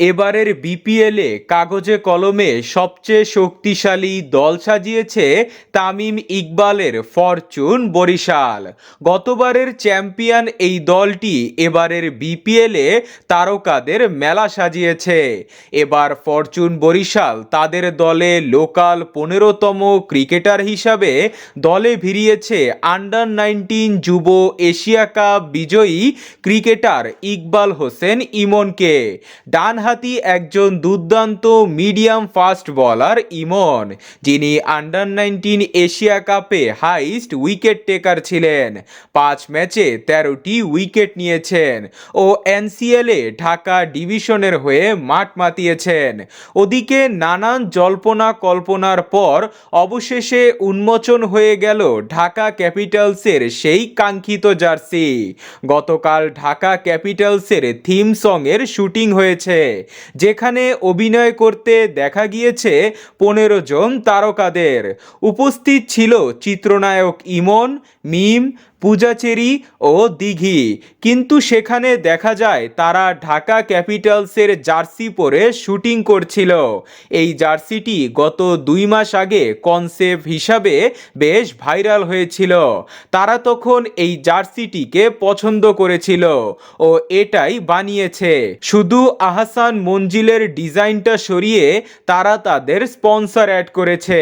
এবারের বিপিএলে কাগজে কলমে সবচেয়ে শক্তিশালী দল সাজিয়েছে তামিম ইকবালের ফরচুন বরিশাল। গতবারের চ্যাম্পিয়ন এই দলটি এবারের বিপিএলে তারকাদের মেলা সাজিয়েছে। এবার ফরচুন বরিশাল তাদের দলে লোকাল পনেরোতম ক্রিকেটার হিসাবে দলে ভিড়িয়েছে আন্ডার নাইনটিন যুব এশিয়া কাপ বিজয়ী ক্রিকেটার ইকবাল হোসেন ইমনকে। ডানহাতি একজন দুর্দান্ত মিডিয়াম ফাস্ট বলার ইমন, যিনি আন্ডার নাইনটিন এশিয়া কাপে হাইস্ট উইকেট টেকার ছিলেন। পাঁচ ম্যাচে তেরোটি উইকেট নিয়েছেন ও এনসিএলে ঢাকা ডিভিশনের হয়ে মাঠ মাতিয়েছেন। ওদিকে নানান জল্পনা কল্পনার পর অবশেষে উন্মোচন হয়ে গেল ঢাকা ক্যাপিটালসের সেই কাঙ্ক্ষিত জার্সি। গতকাল ঢাকা ক্যাপিটালসের থিম সঙের শুটিং হয়েছে। যেখানে অভিনয় করতে দেখা গিয়েছে পনেরো জন তারকাদের। উপস্থিত ছিল চিত্রনায়ক ইমন মিম পূজাচেরি ও দিঘি। কিন্তু সেখানে দেখা যায়, তারা ঢাকা ক্যাপিটালসের জার্সি পরে শুটিং করছিল। এই জার্সিটি গত দুই মাস আগে কনসেপ্ট হিসাবে বেশ ভাইরাল হয়েছিল। তারা তখন এই জার্সিটিকে পছন্দ করেছিল ও এটাই বানিয়েছে। শুধু আহসান মঞ্জিলের ডিজাইনটা সরিয়ে তারা তাদের স্পন্সর অ্যাড করেছে।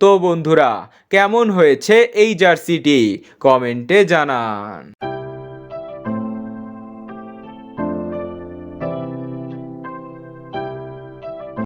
তো বন্ধুরা, কেমন হয়েছে এই জার্সিটি? কমেন্টে जाना।